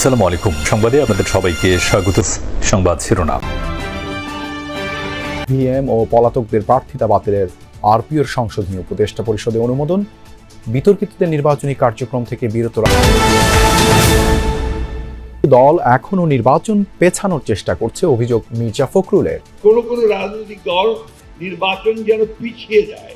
আসসালামু আলাইকুম। সংবাদে আপনাদের সবাইকে স্বাগত। সংবাদ শিরোনাম। ভিএম ও পলাতকদের প্রার্থিতা বাতিলের আরপিওর সংশোধনী উপদেষ্টা পরিষদে অনুমোদন। বিতর্কিতদের নির্বাচনী কার্যক্রম থেকে বিরত রাখা। দল এখনও নির্বাচন পেছানোর চেষ্টা করছে অভিযোগ মির্জা ফখরুলের। কোন কোন রাজনৈতিক দল নির্বাচন যেন পিছিয়ে যায়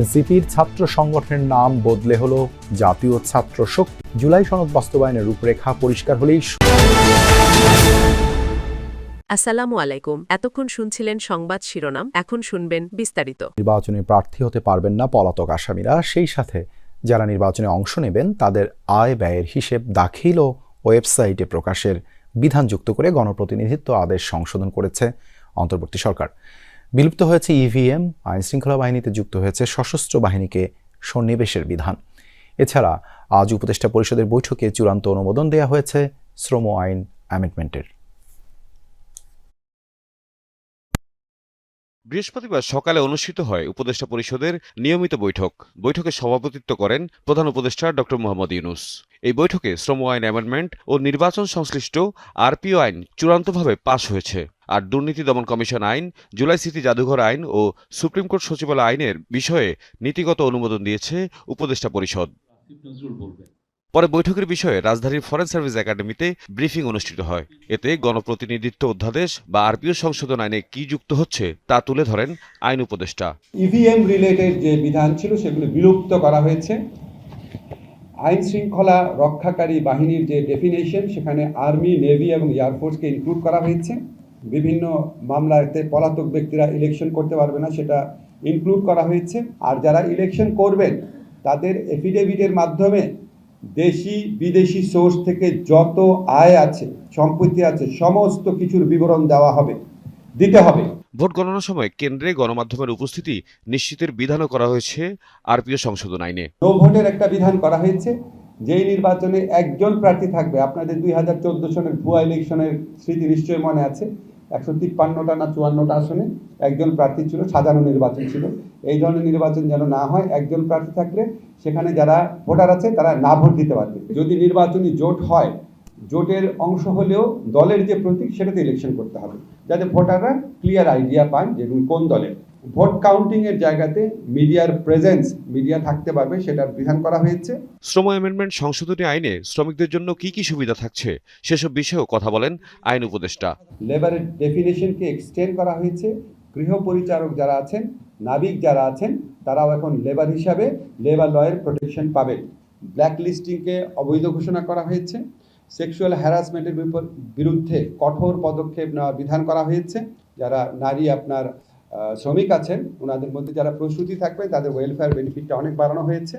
এনসিপির ছাত্র সংগঠনের নাম বদলে হলো জাতীয় ছাত্র শক্তি। জুলাই সনদ বাস্তবায়নের রূপরেখা পরিষ্কার হলেই আসসালামু আলাইকুম। এতক্ষণ শুনছিলেন সংবাদ শিরোনাম এখন শুনবেন বিস্তারিত। নির্বাচনে প্রার্থী হতে পারবেন না পলাতক আসামিরা সেই সাথে যারা নির্বাচনে অংশ নেবেন তাদের আয় ব্যয়ের হিসেব দাখিল ও ওয়েবসাইটে প্রকাশের বিধান যুক্ত করে গণপ্রতিনিধিত্ব আদেশ সংশোধন করেছে অন্তর্বর্তী সরকার। বিলুপ্ত হয়েছে ইভিএম আইন শৃঙ্খলা বাহিনীতে যুক্ত হয়েছে সশস্ত্র বাহিনীকে সন্নিবেশের বিধান। এছাড়া আজ উপদেষ্টা পরিষদের বৈঠকে চূড়ান্ত অনুমোদন দেওয়া হয়েছে শ্রম আইন অ্যামেন্ডমেন্টের। বৃহস্পতিবার সকালে অনুষ্ঠিত হয় উপদেষ্টা পরিষদের নিয়মিত বৈঠক। বৈঠকে সভাপতিত্ব করেন প্রধান উপদেষ্টা ড. মোহাম্মদ ইউনুস। এই বৈঠকে শ্রম আইন অ্যামেন্ডমেন্ট ও নির্বাচন সংশ্লিষ্ট আরপিও আইন চূড়ান্তভাবে পাশ হয়েছে। আর দুর্নীতি দমন কমিশন আইন, জুলাই স্মৃতি জাদুঘর আইন ও সুপ্রিম কোর্ট সচিবালয় আইনের বিষয়ে নীতিগত অনুমোদন দিয়েছে উপদেষ্টা পরিষদ। পরে বৈঠকের বিষয়ে রাজধানীর ফরেন সার্ভিস একাডেমিতে ব্রিফিং অনুষ্ঠিত হয়। এতে গণপ্রতিনিধিত্ব অধ্যাদেশ বা আরপিও সংশোধন আইনে কি যুক্ত হচ্ছে তা তুলে ধরেন আইন উপদেষ্টা। ইভিএম রিলেটেড যে বিধান ছিল সেগুলো বিলুপ্ত করা হয়েছে। আইন শৃঙ্খলা রক্ষাকারী বাহিনীর যে ডেফিনেশন সেখানে আর্মি নেভি এবং এয়ারফোর্সকে ইনক্লুড করা হয়েছে। বিভিন্ন মামলাতে পলাতক ব্যক্তিরা ইলেকশন করতে পারবে না সেটা ইনক্লুড করা হয়েছে। আর যারা ইলেকশন করবেন তাদের এফিডেভিটের মাধ্যমে দেশি বিদেশি সোর্স থেকে যত আয় আছে সম্পত্তি আছে সমস্ত কিছুর বিবরণ দেওয়া হবে দিতে হবে। ভোট গণনার সময় কেন্দ্রে গণমাধ্যমের উপস্থিতি নিশ্চিতের বিধানও করা হয়েছে আরপিও সংশোধন আইনে। নো ভোটের একটা বিধান করা হয়েছে যেই নির্বাচনে একজন প্রার্থী থাকবে আপনাদের দুই হাজার চোদ্দ সনের ভুয়া ইলেকশনের স্মৃতি নিশ্চয়ই মনে আছে একশো তিপ্পান্নটা না চুয়ান্নটা আসনে একজন প্রার্থী ছিল, সাধারণ নির্বাচন ছিল। এই ধরনের নির্বাচন যেন না হয়, একজন প্রার্থী থাকলে সেখানে যারা ভোটার আছে তারা না ভোট দিতে পারবে। যদি নির্বাচনী জোট হয়, জোটের অংশ হলেও দলের যে প্রতীক সেটাতে ইলেকশন করতে হবে, যাতে ভোটাররা ক্লিয়ার আইডিয়া পান যে কোন দলের ভোট কাউন্টিং এর জায়গাতে মিডিয়ার প্রেজেন্স মিডিয়া থাকতে পারবে সেটার বিধান করা হয়েছে। শ্রম অ্যামেন্ডমেন্ট সংশোধনী আইনে শ্রমিকদের জন্য কি কি সুবিধা থাকছে সেসব বিষয়েও কথা বলেন আইন উপদেষ্টা। লেবারের ডেফিনেশনকে এক্সটেন্ড করা হয়েছে। গৃহ পরিচারক যারা আছেন নাবিক যারা আছেন তারাও এখন লেবার হিসাবে লেবার লয়ের প্রোটেকশন পাবেন ব্ল্যাক লিস্টিংকে অবৈধ ঘোষণা করা হয়েছে। সেক্সুয়াল হ্যারাসমেন্টের বিরুদ্ধে কঠোর পদক্ষেপ নেওয়ার বিধান করা হয়েছে। যারা নারী আপনার শ্রমিক আছেন ওনাদের মধ্যে যারা প্রসূতি থাকবেন তাদের ওয়েলফেয়ার বেনিফিটটা অনেক বাড়ানো হয়েছে।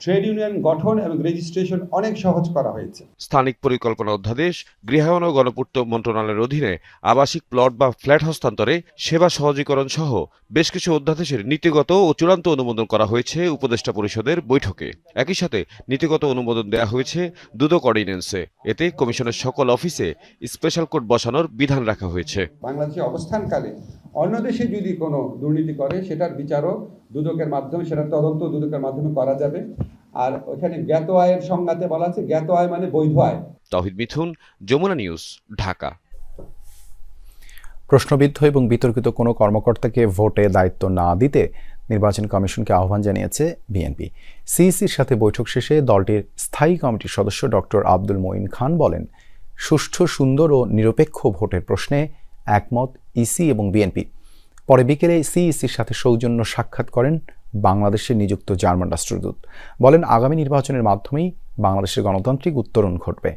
ট্রেড ইউনিয়ন গঠন এবং রেজিস্ট্রেশন অনেক সহজ করা হয়েছে। স্থানিক পরিকল্পনা অধ্যাদেশ গৃহায়ন ও গণপূর্ত মন্ত্রণালয়ের অধীনে আবাসিক প্লট বা ফ্ল্যাট হস্তান্তরে সেবা সহজীকরণ সহ বেশ কিছু অধ্যাদেশের নীতিগত ও চূড়ান্ত অনুমোদন করা হয়েছে উপদেষ্টা পরিষদের বৈঠকে। একই সাথে নীতিগত অনুমোদন দেওয়া হয়েছে দুদক অর্ডিন্যান্সে এতে কমিশনের সকল অফিসে স্পেশাল কোর্ট বসানোর বিধান রাখা হয়েছে। বাংলাদেশে অবস্থানকালে অন্য দেশে যদি কোনো দুর্নীতি করে সেটার বিচারও দুদকের মাধ্যমে সেটার তদন্ত দুদকের মাধ্যমে করা যাবে। আর ওখানে জ্ঞাত আয়ের সংজ্ঞাতে বলা আছে জ্ঞাত আয় মানে বৈধ আয়। তহিদ মিথুন যমুনা নিউজ ঢাকা। প্রশ্নবিদ্ধ এবং বিতর্কিত কোনো কর্মকর্তাকে ভোটে দায়িত্ব না দিতে নির্বাচন কমিশনকে আহ্বান জানিয়েছে বিএনপি। সিইসির সাথে বৈঠক শেষে দলটির স্থায়ী কমিটির সদস্য ডক্টর আব্দুল মঈন খান বলেন সুষ্ঠু সুন্দর ও নিরপেক্ষ ভোটের প্রশ্নে একমত ইসি এবং বিএনপি। পরে বিকেলে সিইসির সাথে সৌজন্য সাক্ষাৎ করেন বাংলাদেশে নিযুক্ত জার্মান রাষ্ট্রদূত। বলেন, আগামী নির্বাচনের মাধ্যমেই বাংলাদেশের গণতান্ত্রিক উত্তরণ ঘটবে।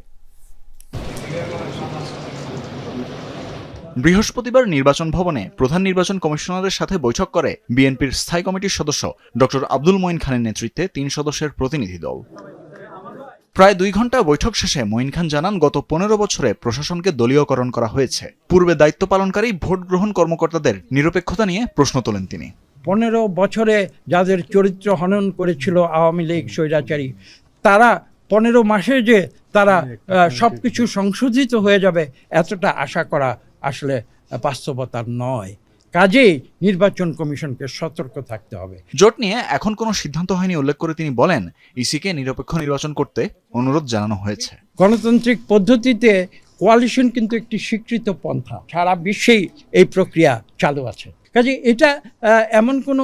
বৃহস্পতিবার নির্বাচন ভবনে প্রধান নির্বাচন কমিশনারের সাথে বৈঠক করে বিএনপির স্থায়ী কমিটির সদস্য ডক্টর আব্দুল মঈন খানের নেতৃত্বে তিন সদস্যের প্রতিনিধি দল। প্রায় দুই ঘণ্টা বৈঠক শেষে মঈন খান জানান, গত পনেরো বছরে প্রশাসনকে দলীয়করণ করা হয়েছে। পূর্বে দায়িত্ব পালনকারী, ভোট গ্রহণ কর্মকর্তাদের নিরপেক্ষতা নিয়ে প্রশ্ন তোলেন তিনি। পনেরো বছরে যাদের চরিত্র হনন করেছিল আওয়ামী লীগ, স্বৈরাচারী, তারা পনেরো মাসে যে তারা সব কিছু সংশোধিত হয়ে যাবে, এতটা আশা করা আসলে বাস্তবতা নয়। কাজেই নির্বাচন কমিশনকে সতর্ক থাকতে হবে। জোট নিয়ে এখন কোনো সিদ্ধান্ত হয়নি উল্লেখ করে তিনি বলেন ইসিকে নিরপেক্ষ নির্বাচন করতে অনুরোধ জানানো হয়েছে। গণতান্ত্রিক পদ্ধতিতে কোয়ালিশন কিন্তু একটি স্বীকৃত পন্থা। সারা বিশ্বেই এই প্রক্রিয়া চালু আছে। কাজে এটা এমন কোনো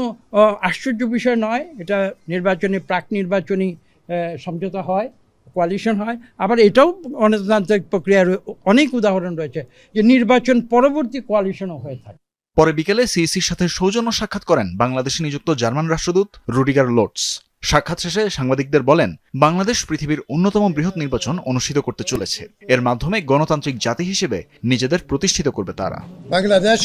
আশ্চর্য বিষয় নয়। এটা নির্বাচনে প্রাক নির্বাচনী সমঝোতা হয় কোয়ালিশন হয়। আবার এটাও গণতান্ত্রিক প্রক্রিয়ার অনেক উদাহরণ রয়েছে যে নির্বাচন পরবর্তী কোয়ালিশনও হয়ে থাকে। পরে বিকেলে সিইসির সাথে সৌজন্য সাক্ষাৎ করেন বাংলাদেশে নিযুক্ত জার্মান রাষ্ট্রদূত রুডিগার লোটস সাক্ষাৎ শেষে সাংবাদিকদের বলেন, বাংলাদেশ পৃথিবীর অন্যতম বৃহৎ নির্বাচন অনুষ্ঠিত করতে চলেছে। এর মাধ্যমে গণতান্ত্রিক জাতি হিসেবে নিজেদের প্রতিষ্ঠিত করবে তারা। বাংলাদেশ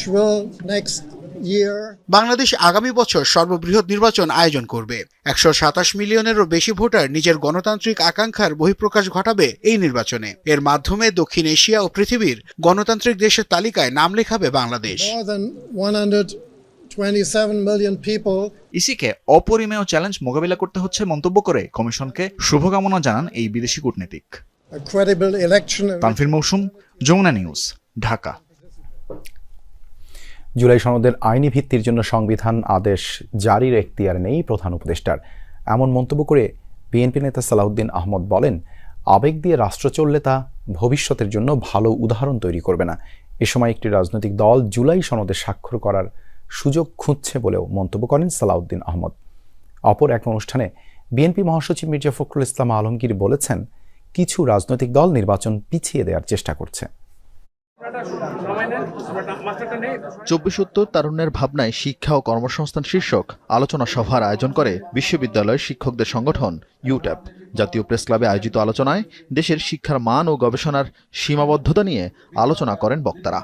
বাংলাদেশ আগামী বছর সর্ববৃহৎ নির্বাচন আয়োজন করবে। একশো সাতাশ মিলিয়নেরও বেশি ভোটার নিজের গণতান্ত্রিক আকাঙ্ক্ষার বহিঃপ্রকাশ ঘটাবে এই নির্বাচনে। এর মাধ্যমে দক্ষিণ এশিয়া ও পৃথিবীর গণতান্ত্রিক দেশের তালিকায় নাম লেখাবে Bangladesh. More than 127 million people ইসিকে অপরিমেয় চ্যালেঞ্জ মোকাবিলা করতে হচ্ছে মন্তব্য করে কমিশনকে শুভকামনা জানান এই বিদেশি কূটনীতিক। তানফির মৌসুম যমুনা নিউজ ঢাকা। জুলাই সনদের আইনি ভিত্তির জন্য সংবিধান আদেশ জারির এখতিয়ার নেই প্রধান উপদেষ্টার। এমন মন্তব্য করে বিএনপি নেতা সালাউদ্দিন আহমদ বলেন, আবেগ দিয়ে রাষ্ট্র চললে তা ভবিষ্যতের জন্য ভালো উদাহরণ তৈরি করবে না। এ সময় একটি রাজনৈতিক দল জুলাই সনদে স্বাক্ষর করার সুযোগ খুঁজছে বলেও মন্তব্য করেন সালাউদ্দিন আহমদ। অপর এক অনুষ্ঠানে বিএনপি মহাসচিব মির্জা ফখরুল ইসলাম আলমগীর বলেছেন, কিছু রাজনৈতিক দল নির্বাচন পিছিয়ে দেওয়ার চেষ্টা করছে। চব্বিশোত্তর তারুণ্যের ভাবনায় শিক্ষা ও কর্মসংস্থান শীর্ষক আলোচনা সভার আয়োজন করে বিশ্ববিদ্যালয়ের শিক্ষকদের সংগঠন ইউট্যাপ জাতীয় প্রেস ক্লাবে আয়োজিত আলোচনায় দেশের শিক্ষার মান ও গবেষণার সীমাবদ্ধতা নিয়ে আলোচনা করেন বক্তারা।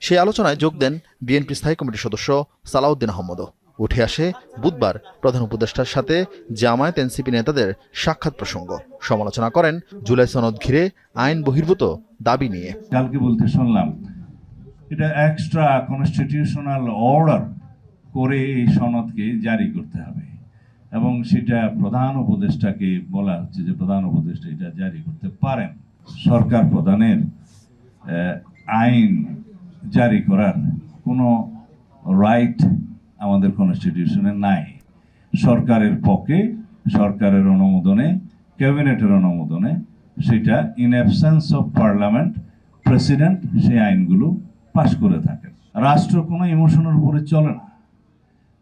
সেই আলোচনায় যোগ দেন বিএনপি স্থায়ী কমিটির সদস্য সালাউদ্দিন আহমদও। উঠে আসে বুধবার প্রধান উপদেষ্টার সাথে জামায়াত এনসিপি নেতাদের সাক্ষাৎ প্রসঙ্গ। সমালোচনা করেন, জুলাই সনদ ঘিরে আইন বহির্ভূত দাবি নিয়ে। কালকে বলতে শুনলাম, এটা এক্সট্রা কনস্টিটিউশনাল অর্ডার করে এই সনদকে জারি করতে হবে। এবং সেটা প্রধান উপদেষ্টাকে বলা হচ্ছে যে প্রধান উপদেষ্টা এটা জারি করতে পারেন। সরকার প্রধানের আইন জারি করার কোনো রাইট আমাদের কনস্টিটিউশনে নাই। সরকারের পক্ষে, সরকারের অনুমোদনে ক্যাবিনেটের অনুমোদনে সেটা in absence of parliament president সেই আইনগুলো পাশ করে থাকেন। রাষ্ট্র কোনো ইমোশনের উপরে চলে না।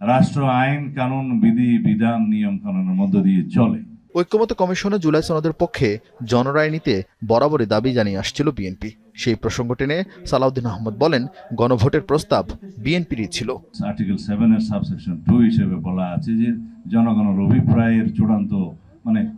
রাষ্ট্র আইন, কানুন, বিধি, বিধান, নিয়ম, কানুনের মধ্য দিয়ে চলে। ঐক্যমত কমিশনে জুলাই সনদের পক্ষে জনরায় নিতে বরাবরই দাবি জানিয়ে আসছিল বিএনপি। সেই প্রসঙ্গ টেনে সালাউদ্দিন আহমদ বলেন, গণভোটের প্রস্তাব বিএনপির ছিল। আর্টিকেল সেভেনের সাবসেকশন টু হিসেবে বলা আছে যে, জনগণের অভিপ্রায়ের চূড়ান্ত মানে